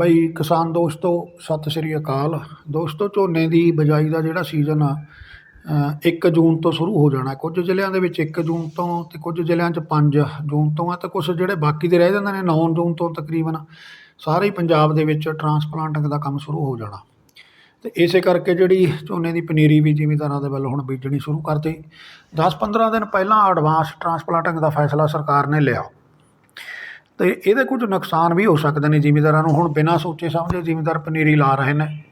ਬਈ ਕਿਸਾਨ ਦੋਸਤੋ ਸਤਿ ਸ਼੍ਰੀ ਅਕਾਲ। ਦੋਸਤੋ ਝੋਨੇ ਦੀ ਬਿਜਾਈ ਦਾ ਜਿਹੜਾ ਸੀਜ਼ਨ ਆ ਅ, 1 ਜੂਨ ਤੋਂ ਸ਼ੁਰੂ ਹੋ ਜਾਣਾ। ਕੁਝ ਜ਼ਿਲ੍ਹਿਆਂ ਦੇ ਵਿੱਚ 1 ਜੂਨ ਤੋਂ ਤੇ ਕੁਝ ਜ਼ਿਲ੍ਹਿਆਂ 'ਚ 5 ਜੂਨ ਤੋਂ ਆ ਤੇ ਕੁਝ ਜਿਹੜੇ ਬਾਕੀ ਦੇ ਰਹਿ ਜਾਂਦੇ ਨੇ 9 ਜੂਨ ਤੋਂ ਤਕਰੀਬਨ ਸਾਰੇ ਹੀ ਪੰਜਾਬ ਦੇ ਵਿੱਚ ਟਰਾਂਸਪਲਾਂਟਿੰਗ ਦਾ ਕੰਮ ਸ਼ੁਰੂ ਹੋ ਜਾਣਾ। ਤੇ ਇਸੇ ਕਰਕੇ ਜਿਹੜੀ ਝੋਨੇ ਦੀ ਪਨੀਰੀ ਵੀ ਜ਼ਿਮੀਂਦਾਰਾਂ ਦੇ ਵੱਲ ਹੁਣ ਬੀਜਣੀ ਸ਼ੁਰੂ ਕਰਤੀ। 10-15 ਦਿਨ ਪਹਿਲਾਂ ਐਡਵਾਂਸ ਟਰਾਂਸਪਲਾਂਟਿੰਗ ਦਾ ਫੈਸਲਾ ਸਰਕਾਰ ਨੇ ਲਿਆ। ਅਤੇ ਇਹਦੇ ਕੁਝ ਨੁਕਸਾਨ ਵੀ ਹੋ ਸਕਦੇ ਨੇ ਜ਼ਿਮੀਂਦਾਰਾਂ ਨੂੰ। ਹੁਣ ਬਿਨਾਂ ਸੋਚੇ ਸਮਝੇ ਜ਼ਿਮੀਂਦਾਰ ਪਨੀਰੀ ਲਾ ਰਹੇ ਨੇ।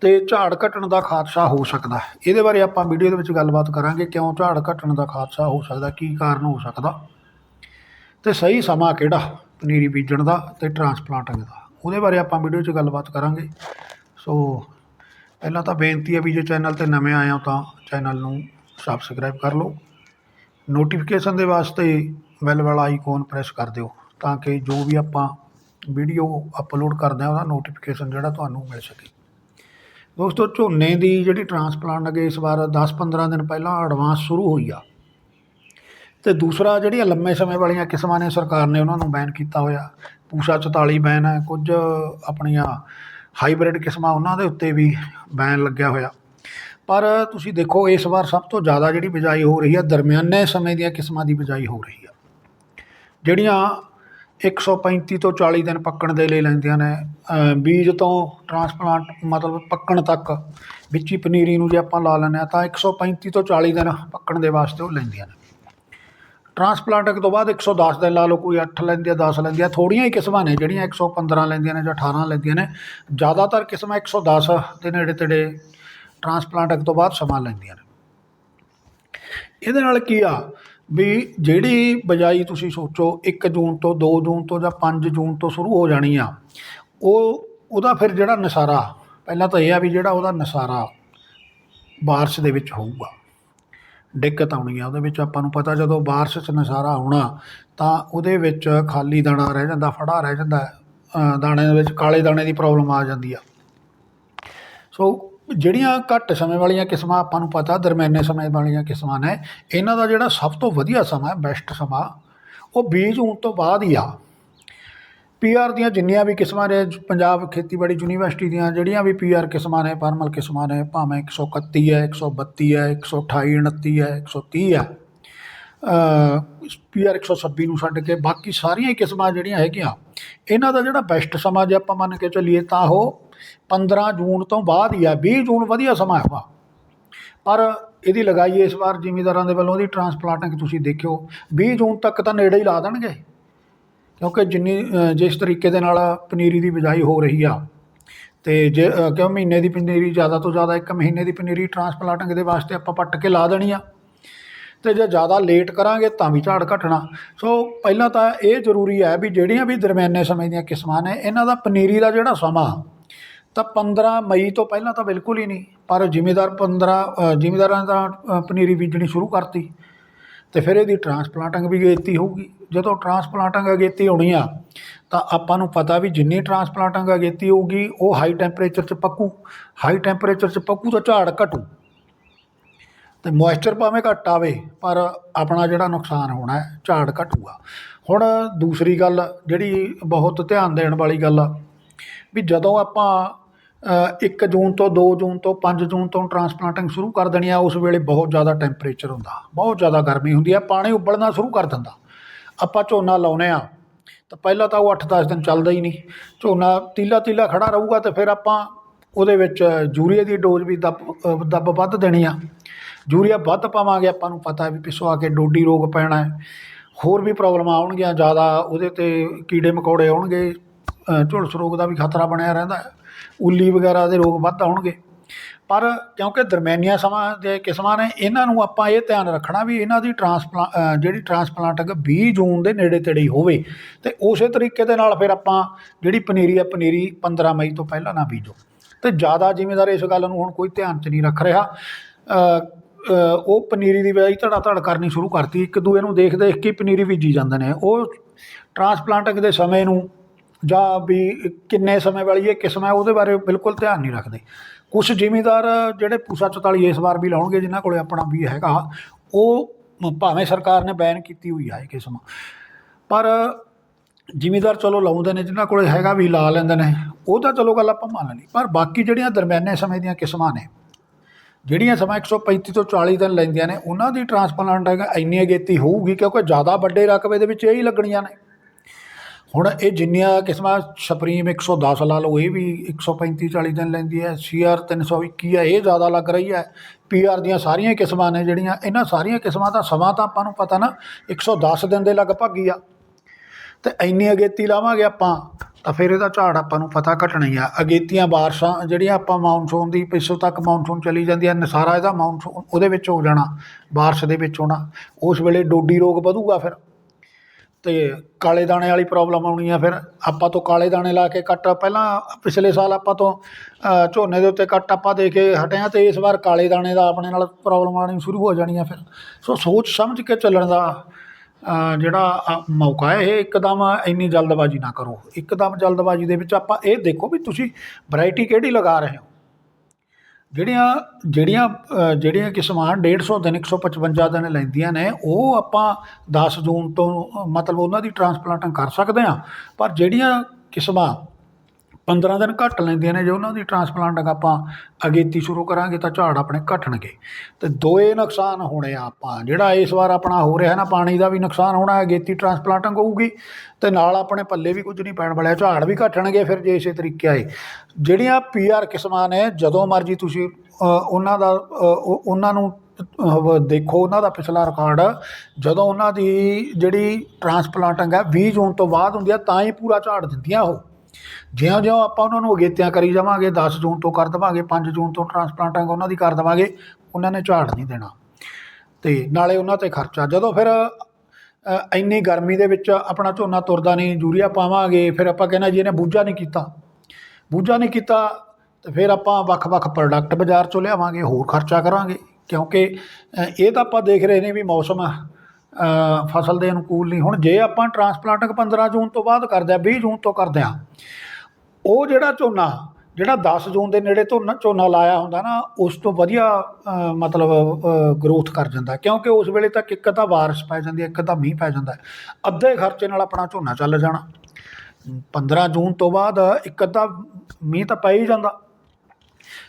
ਤੇ ਝਾੜ ਘਟਣ ਦਾ ਖਾਦਸ਼ਾ ਹੋ ਸਕਦਾ। ਹੈ। ਇਹਦੇ ਬਾਰੇ ਆਪਾਂ ਵੀਡੀਓ ਦੇ ਵਿੱਚ ਗੱਲਬਾਤ ਕਰਾਂਗੇ ਕਿਉਂ ਝਾੜ ਘਟਣ ਦਾ ਖਾਦਸ਼ਾ ਹੋ ਸਕਦਾ, ਕੀ ਕਾਰਨ ਹੋ ਸਕਦਾ। ਤੇ ਸਹੀ ਸਮਾਂ ਕਿਹੜਾ? ਪਨੀਰੀ ਬੀਜਣ ਦਾ ਤੇ ਟਰਾਂਸਪਲਾਂਟਿੰਗ ਦਾ। ਉਹਦੇ ਬਾਰੇ ਆਪਾਂ ਵੀਡੀਓ 'ਚ ਗੱਲਬਾਤ ਕਰਾਂਗੇ। ਸੋ ਪਹਿਲਾਂ ਤਾਂ ਬੇਨਤੀ ਹੈ ਵੀ ਜੇ ਚੈਨਲ ਤੇ ਨਵੇਂ ਆਏ ਹੋ ਤਾਂ ਚੈਨਲ ਨੂੰ ਸਬਸਕ੍ਰਾਈਬ ਕਰ ਲਓ। ਨੋਟੀਫਿਕੇਸ਼ਨ ਦੇ ਵਾਸਤੇ ਬੈਲ ਵਾਲਾ ਆਈਕੋਨ ਪ੍ਰੈਸ ਕਰ ਦਿਓ ਤਾਂ ਕਿ ਜੋ ਵੀ ਆਪਾਂ ਵੀਡੀਓ ਅਪਲੋਡ ਕਰਦੇ ਹਾਂ, ਉਹਦਾ ਨੋਟੀਫਿਕੇਸ਼ਨ ਜਿਹੜਾ ਤੁਹਾਨੂੰ ਮਿਲ ਸਕੇ। ਦੋਸਤੋ, ਝੋਨੇ ਦੀ ਜਿਹੜੀ ਟਰਾਂਸਪਲਾਂਟ ਅਗੇ ਇਸ ਵਾਰ 10-15 ਦਿਨ ਪਹਿਲਾਂ ਐਡਵਾਂਸ ਸ਼ੁਰੂ ਹੋਈ ਆ। ਤੇ ਦੂਸਰਾ, ਜਿਹੜੀਆਂ ਲੰਮੇ ਸਮੇਂ ਵਾਲੀਆਂ ਕਿਸਮਾਂ ਨੇ, ਸਰਕਾਰ ਨੇ ਉਹਨਾਂ ਨੂੰ ਬੈਨ ਕੀਤਾ ਹੋਇਆ। ਪੂਸਾ 44 ਬੈਨ ਹੈ, ਕੁਝ ਆਪਣੀਆਂ ਹਾਈਬ੍ਰਿਡ ਕਿਸਮਾਂ ਉਹਨਾਂ ਦੇ ਉੱਤੇ ਵੀ ਬੈਨ ਲੱਗਿਆ ਹੋਇਆ। ਪਰ ਤੁਸੀਂ ਦੇਖੋ, ਇਸ ਵਾਰ ਸਭ ਤੋਂ ਜ਼ਿਆਦਾ ਜਿਹੜੀ ਬਿਜਾਈ ਹੋ ਰਹੀ ਹੈ ਦਰਮਿਆਨੇ ਸਮੇਂ ਦੀਆਂ ਕਿਸਮਾਂ ਦੀ ਬਿਜਾਈ ਹੋ ਰਹੀ ਆ। ਜਿਹੜੀਆਂ 135 ਤੋਂ 40 ਦਿਨ ਪੱਕਣ ਦੇ ਲਈ ਲੈਂਦੀਆਂ ਨੇ ਬੀਜ ਤੋਂ ਟਰਾਂਸਪਲਾਂਟ ਮਤਲਬ ਪੱਕਣ ਤੱਕ ਵਿੱਚ ਹੀ ਪਨੀਰੀ ਨੂੰ ਜੇ ਆਪਾਂ ਲਾ ਲੈਂਦੇ ਹਾਂ ਤਾਂ 135 ਤੋਂ 40 ਦਿਨ ਪੱਕਣ ਦੇ ਵਾਸਤੇ ਉਹ ਲੈਂਦੀਆਂ ਨੇ। ਟਰਾਂਸਪਲਾਂਟਿੰਗ ਤੋਂ ਬਾਅਦ 110 ਦਿਨ ਲਾ ਲਓ, ਕੋਈ 8 ਲੈਂਦੀ ਆ 10 ਲੈਂਦੀ ਆ, ਥੋੜੀਆਂ ਹੀ ਕਿਸਮਾਂ ਨੇ ਜਿਹੜੀਆਂ 115 ਲੈਂਦੀਆਂ ਨੇ ਜਾਂ 18 ਲੈਂਦੀਆਂ ਨੇ। ਜ਼ਿਆਦਾਤਰ ਕਿਸਮਾਂ 110 ਦੇ ਨੇੜੇ ਤੇੜੇ ਟਰਾਂਸਪਲਾਂਟਿੰਗ ਤੋਂ ਬਾਅਦ ਸਮਾਂ ਲੈਂਦੀਆਂ ਨੇ। ਇਹਦੇ ਨਾਲ ਕੀ ਆ ਵੀ ਜਿਹੜੀ ਬਜਾਈ ਤੁਸੀਂ ਸੋਚੋ 1 ਜੂਨ ਤੋਂ 2 ਜੂਨ ਤੋਂ ਜਾਂ 5 ਜੂਨ ਤੋਂ ਸ਼ੁਰੂ ਹੋ ਜਾਣੀ ਆ, ਉਹ, ਉਹਦਾ ਫਿਰ ਜਿਹੜਾ ਨਸਾਰਾ, ਪਹਿਲਾਂ ਤਾਂ ਇਹ ਆ ਵੀ ਜਿਹੜਾ ਉਹਦਾ ਨਸਾਰਾ ਬਾਰਿਸ਼ ਦੇ ਵਿੱਚ ਹੋਊਗਾ। ਦਿੱਕਤ ਆਉਣੀ ਆ, ਉਹਦੇ ਵਿੱਚ ਆਪਾਂ ਨੂੰ ਪਤਾ ਜਦੋਂ ਬਾਰਿਸ਼ 'ਚ ਨਸਾਰਾ ਆਉਣਾ ਤਾਂ ਉਹਦੇ ਵਿੱਚ ਖਾਲੀ ਦਾਣਾ ਰਹਿ ਜਾਂਦਾ, ਫੜਾ ਰਹਿ ਜਾਂਦਾ ਦਾਣੇ ਦੇ ਵਿੱਚ ਕਾਲੇ ਦਾਣੇ ਦੀ ਪ੍ਰੋਬਲਮ ਆ ਜਾਂਦੀ ਆ। ਸੋ ਜਿਹੜੀਆਂ ਘੱਟ ਸਮੇਂ ਵਾਲੀਆਂ ਕਿਸਮਾਂ ਆਪਾਂ ਨੂੰ ਪਤਾ, ਦਰਮਿਆਨੇ ਸਮੇਂ ਵਾਲੀਆਂ ਕਿਸਮਾਂ ਨੇ, ਇਹਨਾਂ ਦਾ ਜਿਹੜਾ ਸਭ ਤੋਂ ਵਧੀਆ ਸਮਾਂ ਬੈਸਟ ਸਮਾਂ, ਉਹ ਬੀਜ ਹੋਣ ਤੋਂ ਬਾਅਦ ਹੀ ਆ। ਪੀਆਰ ਦੀਆਂ ਜਿੰਨੀਆਂ ਵੀ ਕਿਸਮਾਂ ਨੇ, ਪੰਜਾਬ ਖੇਤੀਬਾੜੀ ਯੂਨੀਵਰਸਿਟੀ ਦੀਆਂ ਜਿਹੜੀਆਂ ਵੀ ਪੀਆਰ ਕਿਸਮਾਂ ਨੇ, ਪਰਮਲ ਕਿਸਮਾਂ ਨੇ, ਭਾਵੇਂ 131 ਹੈ 132 ਹੈ 128 29 ਹੈ 130 ਹੈ ਪੀਆਰ 126 ਨੂੰ ਛੱਡ ਕੇ ਬਾਕੀ ਸਾਰੀਆਂ ਹੀ ਕਿਸਮਾਂ ਜਿਹੜੀਆਂ ਹੈਗੀਆਂ, ਇਹਨਾਂ ਦਾ ਜਿਹੜਾ ਬੈਸਟ ਸਮਾਂ ਜੇ ਆਪਾਂ ਮੰਨ ਕੇ ਚੱਲੀਏ ਤਾਂ ਉਹ 15 ਜੂਨ ਤੋਂ ਬਾਅਦ ਹੀ ਆ 20 ਜੂਨ ਵਧੀਆ ਸਮਾਂ ਹੈਗਾ। ਪਰ ਇਹਦੀ ਲਗਾਈ ਇਸ ਵਾਰ ਜ਼ਿਮੀਂਦਾਰਾਂ ਦੇ ਵੱਲੋਂ ਇਹਦੀ ਟਰਾਂਸਪਲਾਂਟਿੰਗ ਤੁਸੀਂ ਦੇਖਿਓ 20 ਜੂਨ ਤੱਕ ਤਾਂ ਨੇੜੇ ਹੀ ਲਾ ਦੇਣਗੇ। ਕਿਉਂਕਿ ਜਿੰਨੀ ਜਿਸ ਤਰੀਕੇ ਦੇ ਨਾਲ ਪਨੀਰੀ ਦੀ ਬਿਜਾਈ ਹੋ ਰਹੀ ਆ, ਤੇ ਜੇ ਕਿਉਂ ਮਹੀਨੇ ਦੀ ਪਨੀਰੀ, ਜ਼ਿਆਦਾ ਤੋਂ ਜ਼ਿਆਦਾ ਇੱਕ ਮਹੀਨੇ ਦੀ ਪਨੀਰੀ ਟਰਾਂਸਪਲਾਂਟਿੰਗ ਦੇ ਵਾਸਤੇ ਆਪਾਂ ਪੱਟ ਕੇ ਲਾ ਦੇਣੀ ਆ। ਤੇ ਜੇ ਜ਼ਿਆਦਾ ਲੇਟ ਕਰਾਂਗੇ ਤਾਂ ਵੀ ਝਾੜ ਘਟਣਾ। ਸੋ ਪਹਿਲਾਂ ਤਾਂ ਇਹ ਜ਼ਰੂਰੀ ਹੈ ਵੀ ਜਿਹੜੀਆਂ ਵੀ ਦਰਮਿਆਨੇ ਸਮੇਂ ਦੀਆਂ ਕਿਸਮਾਂ ਨੇ, ਇਹਨਾਂ ਦਾ ਪਨੀਰੀ ਦਾ ਜਿਹੜਾ ਸਮਾਂ ਤਾਂ 15 ਮਈ ਤੋਂ ਪਹਿਲਾਂ ਤਾਂ ਬਿਲਕੁਲ ਹੀ ਨਹੀਂ, ਪਰ ਜ਼ਿਮੀਦਾਰ 15 ਜ਼ਿਮੀਦਾਰਾਂ ਦਾ ਪਨੀਰੀ ਬੀਜਣੀ ਸ਼ੁਰੂ ਕਰਤੀ ਤੇ ਫਿਰ ਇਹਦੀ ਟਰਾਂਸਪਲਾਂਟਿੰਗ ਵੀ ਅਗੇਤੀ ਹੋਊਗੀ। ਜਦੋਂ ਟਰਾਂਸਪਲਾਂਟਿੰਗ ਅਗੇਤੀ ਹੋਣੀ ਆ, ਤਾਂ ਆਪਾਂ ਨੂੰ ਪਤਾ ਵੀ ਜਿੰਨੀ ਟਰਾਂਸਪਲਾਂਟਿੰਗ ਅਗੇਤੀ ਹੋਊਗੀ, ਉਹ ਹਾਈ ਟੈਂਪਰੇਚਰ 'ਚ ਪੱਕੂ। ਹਾਈ ਟੈਂਪਰੇਚਰ 'ਚ ਪੱਕੂ ਤਾਂ ਝਾੜ ਘਟੂ। ਤੇ ਮੋਇਸਚਰ ਭਾਵੇਂ ਘੱਟ ਆਵੇ, ਪਰ ਆਪਣਾ ਜਿਹੜਾ ਨੁਕਸਾਨ ਹੋਣਾ ਹੈ, ਝਾੜ ਘਟੂਗਾ। ਹੁਣ ਦੂਸਰੀ ਗੱਲ, ਜਿਹੜੀ ਬਹੁਤ ਧਿਆਨ ਦੇਣ ਵਾਲੀ ਗੱਲ ਆ, ਵੀ ਜਦੋਂ ਆਪਾਂ ਇੱਕ ਜੂਨ ਤੋਂ ਦੋ ਜੂਨ ਤੋਂ ਪੰਜ ਜੂਨ ਤੋਂ ਟਰਾਂਸਪਲਾਂਟਿੰਗ ਸ਼ੁਰੂ ਕਰ ਦੇਣੀ ਆ, ਉਸ ਵੇਲੇ ਬਹੁਤ ਜ਼ਿਆਦਾ ਟੈਂਪਰੇਚਰ ਹੁੰਦਾ। ਬਹੁਤ ਜ਼ਿਆਦਾ ਗਰਮੀ ਹੁੰਦੀ ਆ, ਪਾਣੀ ਉਬਲਣਾ ਸ਼ੁਰੂ ਕਰ ਦਿੰਦਾ। ਆਪਾਂ ਝੋਨਾ ਲਾਉਨੇ ਆ, ਤਾਂ ਪਹਿਲਾਂ ਤਾਂ ਉਹ 8-10 ਦਿਨ ਚੱਲਦਾ ਹੀ ਨਹੀਂ। ਝੋਨਾ ਤੀਲਾ ਤੀਲਾ ਖੜਾ ਰਹੂਗਾ ਤੇ ਫਿਰ ਆਪਾਂ ਉਹਦੇ ਵਿੱਚ ਯੂਰੀਆ ਦੀ ਡੋਜ਼ ਵੀ ਦੱਬ ਦੱਬ ਵੱਧ ਦੇਣੀ ਆ। ਯੂਰੀਆ ਵੱਧ ਪਾਵਾਂਗੇ, ਆਪਾਂ ਨੂੰ ਪਤਾ ਵੀ ਪਿੱਛੋਂ ਆ ਕੇ ਡੋਡੀ ਰੋਗ ਪੈਣਾ ਹੈ। ਹੋਰ ਵੀ ਪ੍ਰੋਬਲਮਾਂ ਆਉਣਗੀਆਂ ਜ਼ਿਆਦਾ, ਉਹਦੇ ਤੇ ਕੀੜੇ ਮਕੌੜੇ ਆਉਣਗੇ ਝੁਲਸ ਰੋਗ ਦਾ ਵੀ ਖਤਰਾ ਬਣਿਆ ਰਹਿੰਦਾ ਹੈ। ਉੱਲੀ ਵਗੈਰਾ ਦੇ ਰੋਗ ਵੱਧ ਆਉਣਗੇ। ਪਰ ਕਿਉਂਕਿ ਦਰਮਿਆਨੀਆਂ ਸਮਾਂ ਦੇ ਕਿਸਮਾਂ ਨੇ ਇਹਨਾਂ ਨੂੰ ਆਪਾਂ ਇਹ ਧਿਆਨ ਰੱਖਣਾ ਵੀ ਇਹਨਾਂ ਦੀ ਟਰਾਂਸਪਲਾਂ ਅ, ਜਿਹੜੀ ਟਰਾਂਸਪਲਾਂਟਿੰਗ 20 ਜੂਨ ਦੇ ਨੇੜੇ ਤੇੜੇ ਹੀ ਹੋਵੇ। ਤੇ ਉਸੇ ਤਰੀਕੇ ਦੇ ਨਾਲ ਫਿਰ ਆਪਾਂ ਜਿਹੜੀ ਪਨੀਰੀ ਆ ਪਨੀਰੀ 15 ਮਈ ਤੋਂ ਪਹਿਲਾਂ ਨਾ ਬੀਜੋ। ਤੇ ਜ਼ਿਆਦਾ ਜ਼ਿਮੀਂਦਾਰ ਇਸ ਗੱਲ ਨੂੰ ਹੁਣ ਕੋਈ ਧਿਆਨ 'ਚ ਨਹੀਂ ਰੱਖ ਰਿਹਾ। ਉਹ ਪਨੀਰੀ ਦੀ ਬਿਜਾਈ ਧੜਾ ਧੜ ਕਰਨੀ ਸ਼ੁਰੂ ਕਰਤੀ। ਇੱਕ ਦੂਏ ਨੂੰ ਦੇਖ ਦੇਖ ਕੇ ਹੀ ਪਨੀਰੀ ਬੀਜੀ ਜਾਂਦੇ ਨੇ। ਉਹ ਟਰਾਂਸਪਲਾਂਟਿੰਗ ਦੇ ਸਮੇਂ ਨੂੰ ਜਾਂ ਵੀ ਕਿੰਨੇ ਸਮੇਂ ਵਾਲੀ ਇਹ ਕਿਸਮ ਹੈ, ਉਹਦੇ ਬਾਰੇ ਬਿਲਕੁਲ ਧਿਆਨ ਨਹੀਂ ਰੱਖਦੇ। ਕੁਝ ਜ਼ਿਮੀਂਦਾਰ ਜਿਹੜੇ ਪੂਸਾ 44 ਇਸ ਵਾਰ ਵੀ ਲਾਉਣਗੇ, ਜਿਨ੍ਹਾਂ ਕੋਲੇ ਆਪਣਾ ਵੀ ਹੈਗਾ, ਉਹ ਭਾਵੇਂ ਸਰਕਾਰ ਨੇ ਬੈਨ ਕੀਤੀ ਹੋਈ ਆ ਇਹ ਕਿਸਮ। ਪਰ ਜ਼ਿਮੀਦਾਰ ਚਲੋ ਲਾਉਂਦੇ ਨੇ, ਜਿਨ੍ਹਾਂ ਕੋਲ ਹੈਗਾ ਵੀ ਲਾ ਲੈਂਦੇ ਨੇ, ਉਹ ਤਾਂ ਚਲੋ ਗੱਲ ਆਪਾਂ ਮੰਨ ਲਈ। ਪਰ ਬਾਕੀ ਜਿਹੜੀਆਂ ਦਰਮਿਆਨੇ ਸਮੇਂ ਦੀਆਂ ਕਿਸਮਾਂ ਨੇ, ਜਿਹੜੀਆਂ ਸਮਾਂ 135 ਤੋਂ 40 ਦਿਨ ਲੈਂਦੀਆਂ ਨੇ, ਉਹਨਾਂ ਦੀ ਟਰਾਂਸਪਲਾਂਟ ਇੰਨੀ ਅਗੇਤੀ ਹੋਊਗੀ, ਕਿਉਂਕਿ ਜ਼ਿਆਦਾ ਵੱਡੇ ਰਕਬੇ ਦੇ ਵਿੱਚ ਇਹ ਹੀ ਲੱਗਣੀਆਂ ਨੇ। ਹੁਣ ਇਹ ਜਿੰਨੀਆਂ ਕਿਸਮਾਂ ਸੁਪਰੀਮ 110 ਲਾ ਲਓ, ਇਹ ਵੀ 135 40 ਦਿਨ ਲੈਂਦੀ ਹੈ ਸੀਆਰ 321 ਹੈ, ਇਹ ਜ਼ਿਆਦਾ ਲੱਗ ਰਹੀ ਹੈ। ਪੀਆਰ ਦੀਆਂ ਸਾਰੀਆਂ ਕਿਸਮਾਂ ਨੇ ਜਿਹੜੀਆਂ, ਇਹਨਾਂ ਸਾਰੀਆਂ ਕਿਸਮਾਂ ਦਾ ਸਮਾਂ ਤਾਂ ਆਪਾਂ ਨੂੰ ਪਤਾ ਨਾ 110 ਦਿਨ ਦੇ ਲਗਭਗ ਹੀ ਆ। ਤੇ ਇੰਨੀ ਅਗੇਤੀ ਲਾਵਾਂਗੇ ਆਪਾਂ, ਤਾਂ ਫਿਰ ਇਹਦਾ ਝਾੜ ਆਪਾਂ ਨੂੰ ਪਤਾ ਘਟਣਾ ਹੀ ਆ। ਅਗੇਤੀਆਂ ਬਾਰਿਸ਼ਾਂ ਜਿਹੜੀਆਂ ਆਪਾਂ ਮਾਨਸੂਨ ਦੀ, ਪਿੱਛੋਂ ਤੱਕ ਮਾਨਸੂਨ ਚਲੀ ਜਾਂਦੀ ਆ ਨਸਾਰਾ ਇਹਦਾ ਮਾਨਸੂਨ ਉਹਦੇ ਵਿੱਚ ਹੋ ਜਾਣਾ, ਬਾਰਿਸ਼ ਦੇ ਵਿੱਚ ਹੋਣਾ। ਉਸ ਵੇਲੇ ਡੋਡੀ ਰੋਗ ਵਧੂਗਾ ਫਿਰ। ਅਤੇ ਕਾਲੇ ਦਾਣੇ ਵਾਲੀ ਪ੍ਰੋਬਲਮ ਆਉਣੀ ਆ ਫਿਰ। ਆਪਾਂ ਤੋਂ ਕਾਲੇ ਦਾਣੇ ਲਾ ਕੇ ਕੱਟ ਪਹਿਲਾਂ ਪਿਛਲੇ ਸਾਲ ਆਪਾਂ ਤੋਂ ਝੋਨੇ ਦੇ ਉੱਤੇ ਕੱਟ ਆਪਾਂ ਦੇ ਕੇ ਹਟੇ ਹਾਂ ਤੇ ਇਸ ਵਾਰ ਕਾਲੇ ਦਾਣੇ ਦਾ ਆਪਣੇ ਨਾਲ ਪ੍ਰੋਬਲਮ ਆਉਣੀ ਸ਼ੁਰੂ ਹੋ ਜਾਣੀ ਆ ਫਿਰ। ਸੋ ਸੋਚ ਸਮਝ ਕੇ ਚੱਲਣ ਦਾ ਜਿਹੜਾ ਮੌਕਾ ਹੈ, ਇਹ ਇੱਕਦਮ ਇੰਨੀ ਜਲਦਬਾਜ਼ੀ ਨਾ ਕਰੋ। ਇੱਕਦਮ ਜਲਦਬਾਜ਼ੀ ਦੇ ਵਿੱਚ ਆਪਾਂ ਇਹ ਦੇਖੋ ਵੀ ਤੁਸੀਂ ਵੈਰਾਈਟੀ ਕਿਹੜੀ ਲਗਾ ਰਹੇ ਹੋ। ਜਿਹੜੀਆਂ ਜਿਹੜੀਆਂ ਜਿਹੜੀਆਂ ਕਿਸਮਾਂ 150 ਦਿਨ 155 ਦਿਨ ਲੈਂਦੀਆਂ ਨੇ, ਉਹ ਆਪਾਂ 10 ਜੂਨ ਤੋਂ, ਮਤਲਬ ਉਹਨਾਂ ਦੀ ਟਰਾਂਸਪਲਾਂਟਿੰਗ ਕਰ ਸਕਦੇ ਹਾਂ। ਪਰ ਜਿਹੜੀਆਂ ਕਿਸਮਾਂ 15 ਦਿਨ ਘੱਟ ਲੈਂਦੀਆਂ ਨੇ, ਜੇ ਉਹਨਾਂ ਦੀ ਟਰਾਂਸਪਲਾਂਟਿੰਗ ਆਪਾਂ ਅਗੇਤੀ ਸ਼ੁਰੂ ਕਰਾਂਗੇ ਤਾਂ ਝਾੜ ਆਪਣੇ ਘਟਣਗੇ। ਤੇ ਦੋਏ ਨੁਕਸਾਨ ਹੋਣੇ ਆ ਆਪਾਂ। ਜਿਹੜਾ ਇਸ ਵਾਰ ਆਪਣਾ ਹੋ ਰਿਹਾ ਨਾ, ਪਾਣੀ ਦਾ ਵੀ ਨੁਕਸਾਨ ਹੋਣਾ, ਅਗੇਤੀ ਟਰਾਂਸਪਲਾਂਟਿੰਗ ਹੋਊਗੀ, ਤੇ ਨਾਲ ਆਪਣੇ ਪੱਲੇ ਵੀ ਕੁਝ ਨਹੀਂ ਪੈਣ ਵਾਲਿਆ, ਝਾੜ ਵੀ ਘਟਣਗੇ ਫਿਰ ਜੇ ਇਸੇ ਤਰੀਕੇ ਆਏ। ਜਿਹੜੀਆਂ ਪੀਆਰ ਕਿਸਮਾਂ ਨੇ, ਜਦੋਂ ਮਰਜ਼ੀ ਤੁਸੀਂ ਉਹਨਾਂ ਦਾ ਉਹਨਾਂ ਨੂੰ ਦੇਖੋ ਉਹਨਾਂ ਦਾ ਪਿਛਲਾ ਰਿਕਾਰਡ। ਜਦੋਂ ਉਹਨਾਂ ਦੀ ਜਿਹੜੀ ਟਰਾਂਸਪਲਾਂਟਿੰਗ ਹੈ 20 ਜੂਨ ਤੋਂ ਬਾਅਦ ਹੁੰਦੀ ਆ ਤਾਂ ਹੀ ਪੂਰਾ ਝਾੜ ਦਿੰਦੀਆਂ ਉਹ। ਜਿਉਂ ਜਿਉਂ ਆਪਾਂ ਉਹਨਾਂ ਨੂੰ ਅਗੇਤਿਆਂ ਕਰੀ ਜਾਵਾਂਗੇ 10 ਜੂਨ ਤੋਂ ਕਰ ਦੇਵਾਂਗੇ 5 ਜੂਨ ਤੋਂ ਟਰਾਂਸਪਲਾਂਟਿੰਗ ਉਹਨਾਂ ਦੀ ਕਰ ਦੇਵਾਂਗੇ, ਉਹਨਾਂ ਨੇ ਝਾੜ ਨਹੀਂ ਦੇਣਾ। ਤੇ ਨਾਲੇ ਉਹਨਾਂ ਤੇ ਖਰਚਾ, ਜਦੋਂ ਫਿਰ ਇੰਨੀ ਗਰਮੀ ਦੇ ਵਿੱਚ ਆਪਣਾ ਝੋਨਾ ਤੁਰਦਾ ਨਹੀਂ, ਯੂਰੀਆ ਪਾਵਾਂਗੇ, ਫਿਰ ਆਪਾਂ ਕਹਿੰਦਾ ਜੀ ਇਹਨੇ ਬੂਝਾ ਨਹੀਂ ਕੀਤਾ। ਬੂਝਾ ਨਹੀਂ ਕੀਤਾ, ਤੇ ਫਿਰ ਆਪਾਂ ਵੱਖ-ਵੱਖ ਪ੍ਰੋਡਕਟ ਬਾਜ਼ਾਰ ਚੋਂ ਲਿਆਵਾਂਗੇ, ਹੋਰ ਖਰਚਾ ਕਰਾਂਗੇ, ਕਿਉਂਕਿ ਇਹ ਤਾਂ ਆਪਾਂ ਦੇਖ ਰਹੇ ਨੇ ਵੀ ਮੌਸਮ ਫਸਲ ਦੇ ਅਨੁਕੂਲ ਨਹੀਂ। ਹੁਣ ਜੇ ਆਪਾਂ ਟਰਾਂਸਪਲਾਂਟਿੰਗ 15 ਜੂਨ ਤੋਂ ਬਾਅਦ ਕਰਦੇ ਆ 20 ਜੂਨ ਤੋਂ ਕਰਦੇ ਆ ਉਹ ਜਿਹੜਾ ਝੋਨਾ, ਜਿਹੜਾ 10 ਜੂਨ ਦੇ ਨੇੜੇ ਝੋਨਾ ਝੋਨਾ ਲਾਇਆ ਹੁੰਦਾ ਨਾ, ਉਸ ਤੋਂ ਵਧੀਆ ਮਤਲਬ ਗਰੋਥ ਕਰ ਜਾਂਦਾ ਕਿਉਂਕਿ ਉਸ ਵੇਲੇ ਤੱਕ ਇੱਕ ਤਾਂ ਬਾਰਿਸ਼ ਪੈ ਜਾਂਦੀ ਹੈ, ਇੱਕ ਤਾਂ ਮੀਂਹ ਪੈ ਜਾਂਦਾ ਅੱਧੇ ਖਰਚੇ ਨਾਲ ਆਪਣਾ ਝੋਨਾ ਚੱਲ ਜਾਣਾ। 15 ਜੂਨ ਤੋਂ ਬਾਅਦ ਇੱਕ ਅੱਧਾ ਮੀਂਹ ਤਾਂ ਪੈ ਹੀ ਜਾਂਦਾ।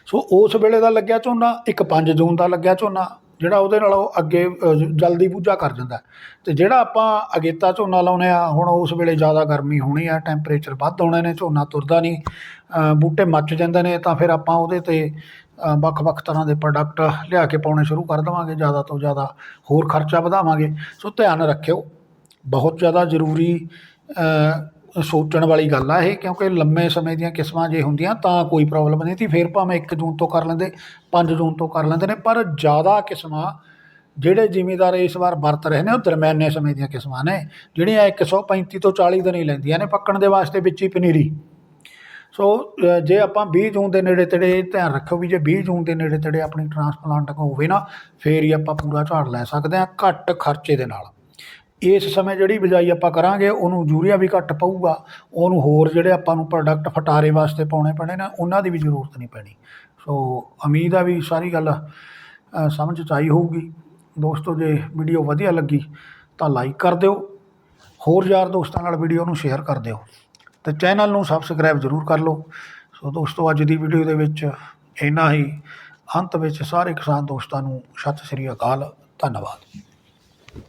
ਸੋ ਉਸ ਵੇਲੇ ਦਾ ਲੱਗਿਆ ਝੋਨਾ, ਇੱਕ 5 ਜੂਨ ਦਾ ਲੱਗਿਆ ਝੋਨਾ। ਜਿਹੜਾ ਉਹਦੇ ਨਾਲ ਉਹ ਅੱਗੇ ਜਲਦੀ ਬੂਝਾ ਕਰ ਜਾਂਦਾ ਅਤੇ ਜਿਹੜਾ ਆਪਾਂ ਅਗੇਤਾ ਝੋਨਾ ਲਾਉਂਦੇ ਹਾਂ, ਹੁਣ ਉਸ ਵੇਲੇ ਜ਼ਿਆਦਾ ਗਰਮੀ ਹੋਣੀ ਆ, ਟੈਂਪਰੇਚਰ ਵੱਧ ਹੋਣੇ ਨੇ, ਝੋਨਾ ਤੁਰਦਾ ਨਹੀਂ ਬੂਟੇ ਮੱਚ ਜਾਂਦੇ ਨੇ, ਤਾਂ ਫਿਰ ਆਪਾਂ ਉਹਦੇ ਤੇ ਵੱਖ-ਵੱਖ ਤਰ੍ਹਾਂ ਦੇ ਪ੍ਰੋਡਕਟ ਲਿਆ ਕੇ ਪਾਉਣੇ ਸ਼ੁਰੂ ਕਰ ਦੇਵਾਂਗੇ, ਜ਼ਿਆਦਾ ਤੋਂ ਜ਼ਿਆਦਾ ਹੋਰ ਖਰਚਾ ਵਧਾਵਾਂਗੇ। ਸੋ ਧਿਆਨ ਰੱਖਿਓ, ਬਹੁਤ ਜ਼ਿਆਦਾ ਜ਼ਰੂਰੀ ਸੋਚਣ ਵਾਲੀ ਗੱਲ ਆ ਇਹ, ਕਿਉਂਕਿ ਲੰਮੇ ਸਮੇਂ ਦੀਆਂ ਕਿਸਮਾਂ ਜੇ ਹੁੰਦੀਆਂ ਤਾਂ ਕੋਈ ਪ੍ਰੋਬਲਮ ਨਹੀਂ ਸੀ, ਫਿਰ ਭਾਵੇਂ 1 ਜੂਨ ਤੋਂ ਕਰ ਲੈਂਦੇ 5 ਜੂਨ ਤੋਂ ਕਰ ਲੈਂਦੇ ਨੇ, ਪਰ ਜ਼ਿਆਦਾ ਕਿਸਮਾਂ ਜਿਹੜੇ ਜ਼ਿਮੀਦਾਰ ਇਸ ਵਾਰ ਵਰਤ ਰਹੇ ਨੇ, ਉਹ ਦਰਮਿਆਨੇ ਸਮੇਂ ਦੀਆਂ ਕਿਸਮਾਂ ਨੇ, ਜਿਹੜੀਆਂ 135 ਤੋਂ 40 ਦਿਨ ਹੀ ਲੈਂਦੀਆਂ ਨੇ, ਪੱਕਣ ਦੇ ਵਾਸਤੇ ਵਿੱਚ ਹੀ ਪਨੀਰੀ। ਸੋ ਜੇ ਆਪਾਂ 20 ਜੂਨ ਦੇ ਨੇੜੇ ਤੇੜੇ ਇਹ ਧਿਆਨ ਰੱਖੋ ਵੀ ਜੇ 20 ਜੂਨ ਦੇ ਨੇੜੇ ਤੇੜੇ ਆਪਣੀ ਟਰਾਂਸਪਲਾਂਟ ਹੋਵੇ ਨਾ, ਫੇਰ ਹੀ ਆਪਾਂ ਪੂਰਾ ਝਾੜ ਲੈ ਸਕਦੇ ਹਾਂ, ਘੱਟ ਖਰਚੇ ਦੇ ਨਾਲ। ਇਸ ਸਮੇਂ ਜਿਹੜੀ ਬਿਜਾਈ ਆਪਾਂ ਕਰਾਂਗੇ, ਉਹਨੂੰ ਯੂਰੀਆ ਵੀ ਘੱਟ ਪਊਗਾ। ਉਹਨੂੰ ਹੋਰ ਜਿਹੜੇ ਆਪਾਂ ਨੂੰ ਪ੍ਰੋਡਕਟ ਫਟਾਰੇ ਵਾਸਤੇ ਪਾਉਣੇ ਪੈਣੇ ਨੇ, ਉਹਨਾਂ ਦੀ ਵੀ ਜ਼ਰੂਰਤ ਨਹੀਂ ਪੈਣੀ। ਸੋ ਉਮੀਦ ਆ ਵੀ ਸਾਰੀ ਗੱਲ ਸਮਝ 'ਚ ਆਈ ਹੋਊਗੀ। ਦੋਸਤੋ, ਜੇ ਵੀਡੀਓ ਵਧੀਆ ਲੱਗੀ, ਤਾਂ ਲਾਈਕ ਕਰ ਦਿਓ। ਹੋਰ ਯਾਰ ਦੋਸਤਾਂ ਨਾਲ ਵੀਡੀਓ ਨੂੰ ਸ਼ੇਅਰ ਕਰ ਦਿਓ। ਤੇ ਚੈਨਲ ਨੂੰ ਸਬਸਕ੍ਰਾਈਬ ਜ਼ਰੂਰ ਕਰ ਲਓ। ਸੋ ਦੋਸਤੋ, ਅੱਜ ਦੀ ਵੀਡੀਓ ਦੇ ਵਿੱਚ ਇੰਨਾ ਹੀ। ਅੰਤ ਵਿੱਚ ਸਾਰੇ ਕਿਸਾਨ ਦੋਸਤਾਂ ਨੂੰ ਸਤਿ ਸ੍ਰੀ ਅਕਾਲ। ਧੰਨਵਾਦ।